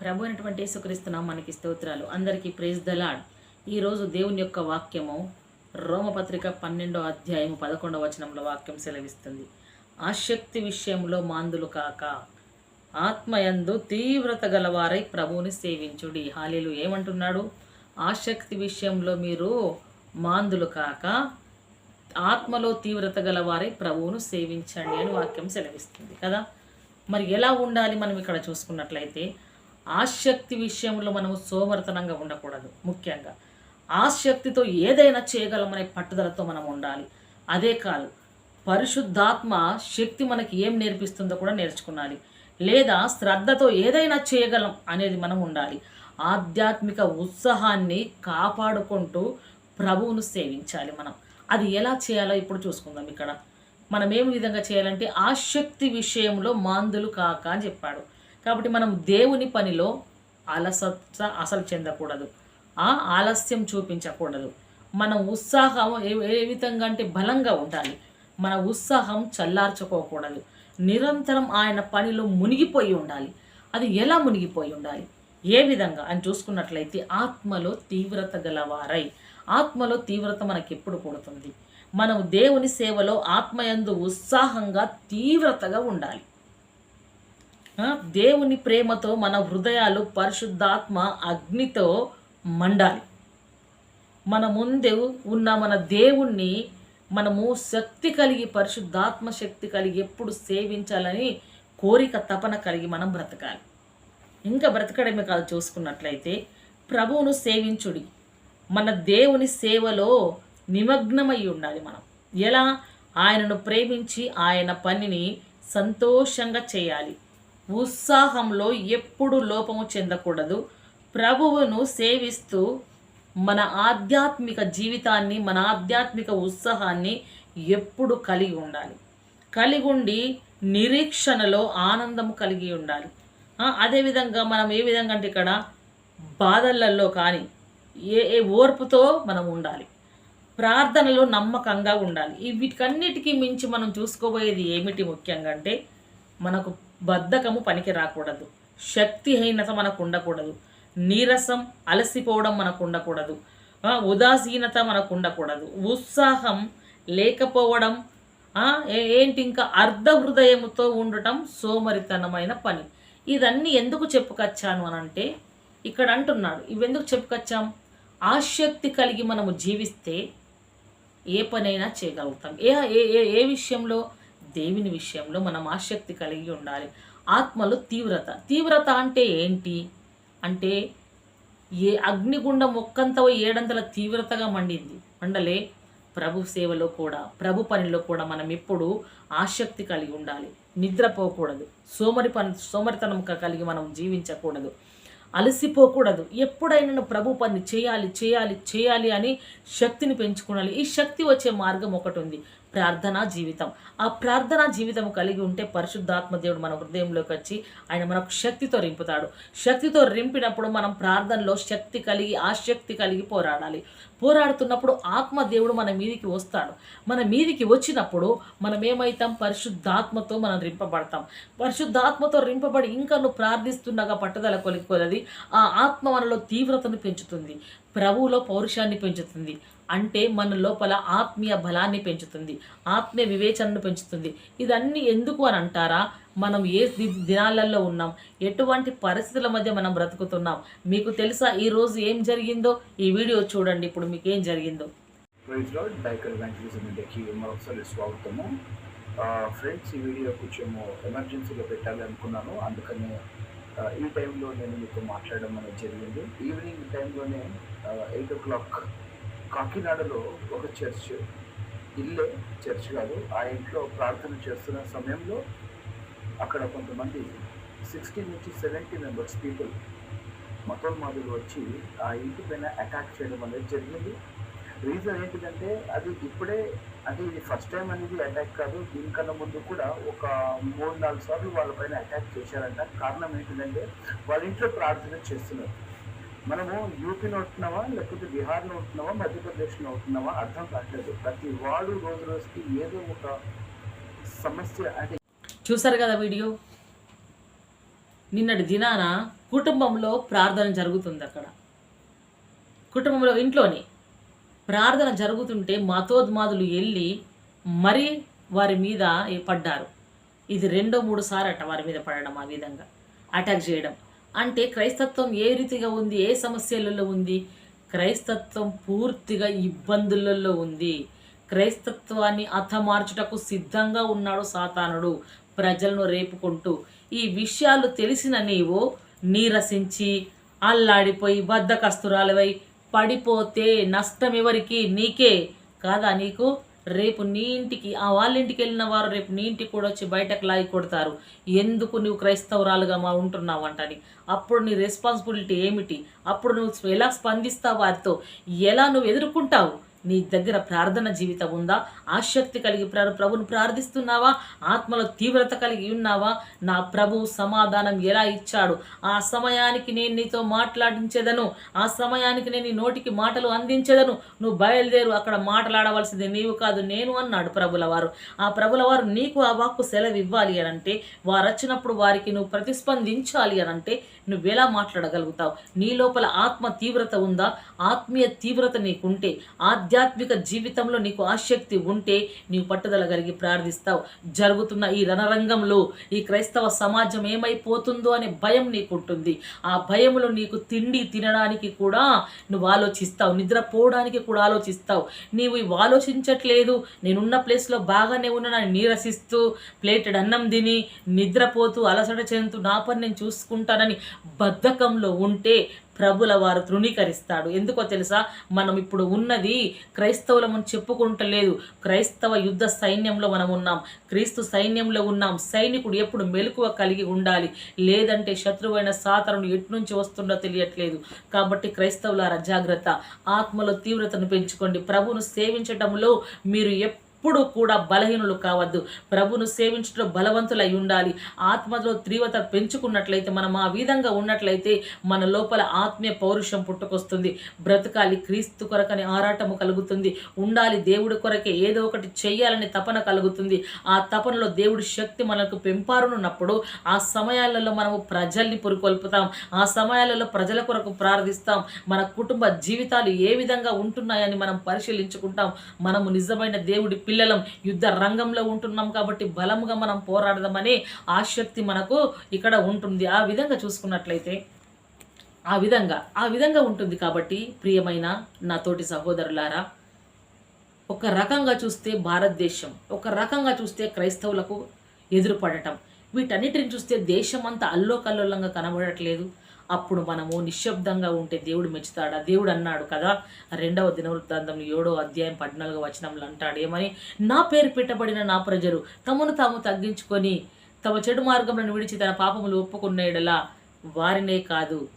ప్రభు అయినటువంటి యేసుక్రీస్తున్నాం మనకి స్తోత్రాలు. అందరికీ ప్రేజ్ దలాడ్ ఈరోజు దేవుని యొక్క వాక్యము రోమపత్రిక పన్నెండో అధ్యాయం పదకొండవ వచనంలో వాక్యం సెలవిస్తుంది. ఆసక్తి విషయంలో మాందులు కాక ఆత్మయందు తీవ్రత గలవారై ప్రభువుని సేవించుడి. హాలీలు ఏమంటున్నాడు? ఆసక్తి విషయంలో మీరు మాందులు కాక ఆత్మలో తీవ్రత గలవారై ప్రభువును సేవించండి అని వాక్యం సెలవిస్తుంది కదా. మరి ఎలా ఉండాలి మనం ఇక్కడ చూసుకున్నట్లయితే ఆసక్తి విషయంలో మనము సోమర్తనంగా ఉండకూడదు ముఖ్యంగా. ఆసక్తితో ఏదైనా చేయగలమనే పట్టుదలతో మనం ఉండాలి. అదే కాదు పరిశుద్ధాత్మ శక్తి మనకి ఏం నేర్పిస్తుందో కూడా నేర్చుకున్నాలి. లేదా శ్రద్ధతో ఏదైనా చేయగలం అనేది మనం ఉండాలి. ఆధ్యాత్మిక ఉత్సాహాన్ని కాపాడుకుంటూ ప్రభువును సేవించాలి మనం. అది ఎలా చేయాలో ఇప్పుడు చూసుకుందాం ఇక్కడ. మనం ఏమి విధంగా చేయాలంటే ఆసక్తి విషయంలో మాందులు కాక అని చెప్పాడు. కాబట్టి మనం దేవుని పనిలో అలసత్వ అసలు చెందకూడదు. ఆ ఆలస్యం చూపించకూడదు. మన ఉత్సాహం ఏ ఏ విధంగా అంటే బలంగా ఉండాలి. మన ఉత్సాహం చల్లార్చుకోకూడదు. నిరంతరం ఆయన పనిలో మునిగిపోయి ఉండాలి. అది ఎలా మునిగిపోయి ఉండాలి? ఏ విధంగా? అని చూసుకున్నట్లయితే ఆత్మలో తీవ్రత గలవారై ఆత్మలో తీవ్రత మనకి ఎప్పుడు పుడుతుంది? మనం దేవుని సేవలో ఆత్మయందు ఉత్సాహంగా తీవ్రతగా ఉండాలి. దేవుని ప్రేమతో మన హృదయాలు పరిశుద్ధాత్మ అగ్నితో మండాలి. మన ముందు ఉన్న మన దేవుణ్ణి మనము శక్తి కలిగి పరిశుద్ధాత్మ శక్తి కలిగి ఎప్పుడు సేవించాలని కోరిక తపన కలిగి మనం బ్రతకాలి. ఇంకా బ్రతకడమే కాదు చూసుకున్నట్లయితే ప్రభువును సేవించుడి. మన దేవుని సేవలో నిమగ్నమై ఉండాలి మనం. ఎలా? ఆయనను ప్రేమించి ఆయన పనిని సంతోషంగా చేయాలి. ఉత్సాహంలో ఎప్పుడు లోపము చెందకూడదు. ప్రభువును సేవిస్తూ మన ఆధ్యాత్మిక జీవితాన్ని మన ఆధ్యాత్మిక ఉత్సాహాన్ని ఎప్పుడు కలిగి ఉండాలి. కలిగి ఉండి నిరీక్షణలో ఆనందం కలిగి ఉండాలి. అదేవిధంగా మనం ఏ విధంగా అంటే ఇక్కడ బాధలలో కానీ ఏ ఏ ఓర్పుతో మనం ఉండాలి. ప్రార్థనలో నమ్మకంగా ఉండాలి. వీటికన్నిటికీ మించి మనం చూసుకోబోయేది ఏమిటి ముఖ్యంగా అంటే మనకు బద్ధకము పనికి రాకూడదు. శక్తిహీనత మనకు ఉండకూడదు. నీరసం అలసిపోవడం మనకు ఉండకూడదు. ఉదాసీనత మనకు ఉండకూడదు. ఉత్సాహం లేకపోవడం ఏంటి ఇంకా అర్ధ హృదయముతో ఉండటం సోమరితనమైన పని. ఇదన్నీ ఎందుకు చెప్పుకొచ్చాను అని అంటే ఇక్కడ అంటున్నాడు ఇవెందుకు చెప్పుకొచ్చాం? ఆసక్తి కలిగి మనము జీవిస్తే ఏ పనైనా చేయగలుగుతాం. ఏ ఏ ఏ విషయంలో దేవుని విషయంలో మనం ఆసక్తి కలిగి ఉండాలి. ఆత్మలో తీవ్రత. తీవ్రత అంటే ఏంటి? అంటే ఏ అగ్నిగుండం ఒక్కంత ఏడంతల తీవ్రతగా మండింది. మండలే ప్రభు సేవలో కూడా ప్రభు పనిలో కూడా మనం ఎప్పుడు ఆసక్తి కలిగి ఉండాలి. నిద్రపోకూడదు. సోమరి పని సోమరితనం కలిగి మనం జీవించకూడదు. అలసిపోకూడదు. ఎప్పుడైనా ప్రభు పని చేయాలి చేయాలి చేయాలి అని శక్తిని పెంచుకోవాలి. ఈ శక్తి వచ్చే మార్గం ఒకటి ఉంది. ప్రార్థనా జీవితం. ఆ ప్రార్థనా జీవితం కలిగి ఉంటే పరిశుద్ధాత్మ దేవుడు మన హృదయంలోకి వచ్చి ఆయన మనకు శక్తితో రింపుతాడు. శక్తితో రింపినప్పుడు మనం ప్రార్థనలో శక్తి కలిగి ఆశక్తి కలిగి పోరాడాలి. పోరాడుతున్నప్పుడు ఆత్మ దేవుడు మన మీదికి వస్తాడు. మన మీదికి వచ్చినప్పుడు మనం ఏమవుతాం పరిశుద్ధాత్మతో మనం రింపబడతాం. పరిశుద్ధాత్మతో రింపబడి ఇంకా నువ్వు ప్రార్థిస్తుండగా పట్టుదల కొలికొలది ఆ ఆత్మ మనలో తీవ్రతను పెంచుతుంది. ప్రభువులో పౌరుషాన్ని పెంచుతుంది. అంటే మన లోపల ఆత్మీయ బలాన్ని పెంచుతుంది ఆత్మీయ వివేచనను పెంచుతుంది. ఇదన్నీ ఎందుకు అని అంటారా? మనం ఏ దినాలలో ఉన్నాం? ఎటువంటి పరిస్థితుల మధ్య మనం బ్రతుకుతున్నాం? మీకు తెలుసా ఈరోజు ఏం జరిగిందో? ఈ వీడియో చూడండి. ఇప్పుడు మీకు ఏం జరిగిందో? మరొకసారి స్వాగతము. ఫ్రెండ్స్ ఈ వీడియో కొంచెం ఎమర్జెన్సీలో పెట్టాలి అనుకున్నాను. అందుకనే ఈ టైంలో నేను మీతో మాట్లాడడం అనేది జరిగింది. ఈవినింగ్ టైంలోనే ఎయిట్ ఓ క్లాక్ కాకినాడలో ఒక చర్చ్ ఇల్లే చర్చ్ కాదు. ఆ ఇంట్లో ప్రార్థన చేస్తున్న సమయంలో అక్కడ కొంతమంది సిక్స్టీ నుంచి సెవెంటీ మెంబర్స్ పీపుల్ మతోన్మాదులు వచ్చి ఆ ఇంటి పైన అటాక్ చేయడం అనేది జరిగింది. రీజన్ ఏంటిదంటే అది ఇప్పుడే అంటే ఇది ఫస్ట్ టైం అనేది అటాక్ కాదు. దీనికన్నా ముందు కూడా ఒక మూడు నాలుగు సార్లు వాళ్ళపైన అటాక్ చేశారంట. కారణం ఏంటిదంటే వాళ్ళ ఇంట్లో ప్రార్థన చేస్తున్నారు. మనము యూపీలో ఉంటున్నామా లేకపోతే బీహార్లో ఉంటున్నావా మధ్యప్రదేశ్లో ఉంటున్నామా అర్థం కావట్లేదు ప్రతి వాడు రోజు రోజుకి ఏదో ఒక సమస్య అంటే చూసారు కదా వీడియో? నిన్నటి దినాన కుటుంబంలో ప్రార్థన జరుగుతుంది అక్కడ. కుటుంబంలో ఇంట్లోనే ప్రార్థన జరుగుతుంటే మతోద్మాదులు వెళ్ళి మరి వారి మీద పడ్డారు. ఇది రెండో మూడు సార్లు అట్ట వారి మీద పడడం ఆ విధంగా. అటాక్ చేయడం. అంటే క్రైస్తత్వం ఏ రీతిగా ఉంది? ఏ సమస్యలలో ఉంది? క్రైస్తత్వం పూర్తిగా ఇబ్బందులలో ఉంది. క్రైస్తత్వాన్ని అతమార్చుటకు సిద్ధంగా ఉన్నాడు సాతానుడు. ప్రజలను రేపుకుంటూ ఈ విషయాలు తెలిసిన నీవు నీరసించి అల్లాడిపోయి బద్దకస్తురాలవై పడిపోతే నష్టం ఎవరికి నీకే కాదా నీకు? రేపు నీ ఇంటికి ఆ వాళ్ళ ఇంటికి వెళ్ళిన వారు రేపు నీ ఇంటికి కూడా వచ్చి బయటకు లాగి కొడతారు. ఎందుకు నువ్వు క్రైస్తవురాలుగా మా ఉంటున్నావు అంటని. అప్పుడు నీ రెస్పాన్సిబిలిటీ ఏమిటి? అప్పుడు నువ్వు ఎలా స్పందిస్తావు వారితో? ఎలా నువ్వు ఎదుర్కొంటావు? నీ దగ్గర ప్రార్థన జీవితం ఉందా? ఆసక్తి కలిగి ప్ర- ప్రభుని ప్రార్థిస్తున్నావా? ఆత్మలో తీవ్రత కలిగి ఉన్నావా? నా ప్రభు సమాధానం ఎలా ఇచ్చాడు? ఆ సమయానికి నేను నీతో మాట్లాడించేదను. ఆ సమయానికి నేను నీ నోటికి మాటలు అందించేదను. నువ్వు బయలుదేరు అక్కడ మాట్లాడవలసింది నీవు కాదు నేను అన్నాడు ప్రభుల వారు ఆ ప్రభుల వారు నీకు ఆ వాక్కు సెలవు ఇవ్వాలి అని అంటే వారు వచ్చినప్పుడు వారికి నువ్వు ప్రతిస్పందించాలి అని అంటే నువ్వు ఎలా మాట్లాడగలుగుతావు? నీ లోపల ఆత్మ తీవ్రత ఉందా? ఆత్మీయ తీవ్రత నీకుంటే ఆధ్యాత్మిక జీవితంలో నీకు ఆసక్తి ఉంటే నీవు పట్టుదల కలిగి ప్రార్థిస్తావు. జరుగుతున్న ఈ రణరంగంలో ఈ క్రైస్తవ సమాజం ఏమైపోతుందో అనే భయం నీకుంటుంది. ఆ భయంలో నీకు తిండి తినడానికి కూడా నువ్వు ఆలోచిస్తావు. నిద్రపోవడానికి కూడా ఆలోచిస్తావు. నీవు ఇవి ఆలోచించట్లేదు. నేనున్న ప్లేస్లో బాగానే ఉన్నానని నీరసిస్తూ ప్లేటెడ్ అన్నం తిని నిద్రపోతూ అలసట చెందుతూ నా పని నేను చూసుకుంటానని బద్ధకంలో ఉంటే ప్రభుల వారు తృణీకరిస్తాడు. ఎందుకో తెలుసా? మనం ఇప్పుడు ఉన్నది క్రైస్తవులమని చెప్పుకుంటలేదు. క్రైస్తవ యుద్ధ సైన్యంలో మనం ఉన్నాం. క్రీస్తు సైన్యంలో ఉన్నాం. సైనికుడు ఎప్పుడు మెలకువ కలిగి ఉండాలి. లేదంటే శత్రువైన సాతరుడు ఎటు నుంచి వస్తుండో తెలియట్లేదు. కాబట్టి క్రైస్తవులారా జాగ్రత్త. ఆత్మలో తీవ్రతను పెంచుకోండి. ప్రభును సేవించటంలో మీరు ఎప్పుడు ఎప్పుడు కూడా బలహీనులు కావద్దు. ప్రభును సేవించడంలో బలవంతులై ఉండాలి. ఆత్మలో తీవ్రత పెంచుకున్నట్లయితే మనం ఆ విధంగా ఉన్నట్లయితే మన లోపల ఆత్మీయ పౌరుషం పుట్టుకొస్తుంది. బ్రతకాలి క్రీస్తు కొరకని ఆరాటము కలుగుతుంది. ఉండాలి దేవుడి కొరకే ఏదో ఒకటి చేయాలని తపన కలుగుతుంది. ఆ తపనలో దేవుడి శక్తి మనకు పెంపారునున్నప్పుడు ఆ సమయాలలో మనము ప్రజల్ని పురుకొల్పుతాం. ఆ సమయాలలో ప్రజల కొరకు ప్రార్థిస్తాం. మన కుటుంబ జీవితాలు ఏ విధంగా ఉంటున్నాయని మనం పరిశీలించుకుంటాం. మనము నిజమైన దేవుడి పిల్లలం యుద్ధ రంగంలో ఉంటున్నాం కాబట్టి బలముగా మనం పోరాడదామనే ఆసక్తి మనకు ఇక్కడ ఉంటుంది. ఆ విధంగా చూసుకున్నట్లయితే ఆ విధంగా ఆ విధంగా ఉంటుంది కాబట్టి ప్రియమైన నా తోటి సహోదరులారా ఒక రకంగా చూస్తే భారతదేశం ఒక రకంగా చూస్తే క్రైస్తవులకు ఎదురుపడటం వీటన్నిటిని చూస్తే దేశం అంతా అల్లోకల్లోలంగా కనబడట్లేదు. అప్పుడు మనము నిశ్శబ్దంగా ఉంటే దేవుడు మెచ్చుతాడా? దేవుడు అన్నాడు కదా రెండవ దినవృత్తాంతం ఏడో అధ్యాయం పద్నాలుగో వచనంలో అంటాడు ఏమని? నా పేరు పెట్టబడిన నా ప్రజలు తమను తాము తగ్గించుకొని తమ చెడు మార్గములను విడిచి తన పాపములు ఒప్పుకునేడలా వారినే కాదు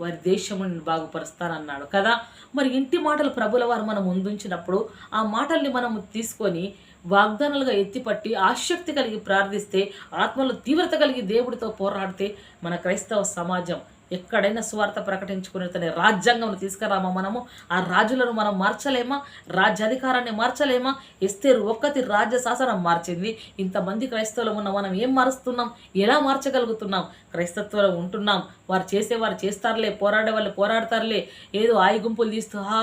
వారి దేశమును బాగుపరుస్తానన్నాడు కదా. మరి ఇంటి మాటలు ప్రభుల వారు మనం ముందుంచినప్పుడు ఆ మాటల్ని మనం తీసుకొని వాగ్దానాలుగా ఎత్తిపట్టి ఆసక్తి కలిగి ప్రార్థిస్తే ఆత్మలో తీవ్రత కలిగి దేవుడితో పోరాడితే మన క్రైస్తవ సమాజం ఎక్కడైనా స్వార్థ ప్రకటించుకుని తన రాజ్యాంగం తీసుకురామా మనము? ఆ రాజులను మనం మార్చలేమా? రాజ్యాధికారాన్ని మార్చలేమా? ఎస్తేరు ఒక్కతి రాజ్య శాసనం మార్చింది. ఇంతమంది క్రైస్తవులు ఉన్న మనం ఏం మారుస్తున్నాం? ఎలా మార్చగలుగుతున్నాం? క్రైస్తత్వంలో ఉంటున్నాం. వారు చేసేవారు చేస్తారులే పోరాడే వాళ్ళు పోరాడతారులే. ఏదో ఆయి గుంపులు తీస్తూ హా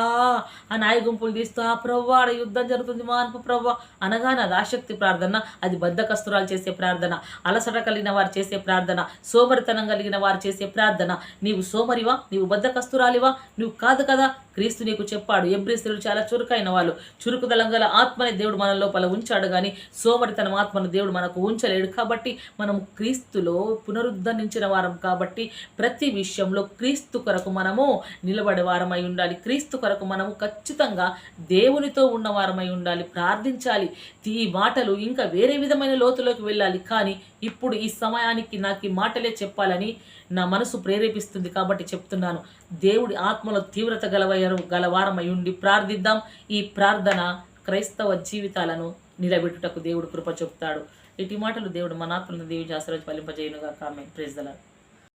అని ఆయి గుంపులు తీస్తూ ఆ ప్రవ్వా ఆడ యుద్ధం జరుగుతుంది మా అనుపు ప్రవ్వా అనగానే అది ఆసక్తి ప్రార్థన అది బద్ధకస్తురాలు చేసే ప్రార్థన అలసట కలిగిన వారు చేసే ప్రార్థన సోమరితనం కలిగిన వారు చేసే ప్రార్థన నీవు సోమరివా నీవు బద్ధకస్తురాలివా నువ్వు కాదు కదా క్రీస్తు నీకు చెప్పాడు. ఎబ్రిస్తులు చాలా చురుకైన వాళ్ళు. చురుకుదలం గల ఆత్మని దేవుడు మన లోపల ఉంచాడు కానీ సోమరి తన ఆత్మను దేవుడు మనకు ఉంచలేడు కాబట్టి మనం క్రీస్తులో పునరుద్ధరించిన వారం కాబట్టి ప్రతి విషయంలో క్రీస్తు కొరకు మనము నిలబడే వారమై ఉండాలి. క్రీస్తు కొరకు మనము ఖచ్చితంగా దేవునితో ఉన్న వారమై ఉండాలి ప్రార్థించాలి. ఈ మాటలు ఇంకా వేరే విధమైన లోతులోకి వెళ్ళాలి. కానీ ఇప్పుడు ఈ సమయానికి నాకు ఈ మాటలే చెప్పాలని నా మనసు ప్రేరేపిస్తుంది కాబట్టి చెప్తున్నాను. దేవుడి ఆత్మలో తీవ్రత గలవయ్య గలవారమై ఉండి ప్రార్థిద్దాం. ఈ ప్రార్థన క్రైస్తవ జీవితాలను నిలబెట్టుటకు దేవుడు కృప చెప్తాడు. ఇటు మాటలు దేవుడు మనాత్మను దేవి దేవుడి ఫలింపజేయునుగా ఫలింపజేయనుగా కామెంట్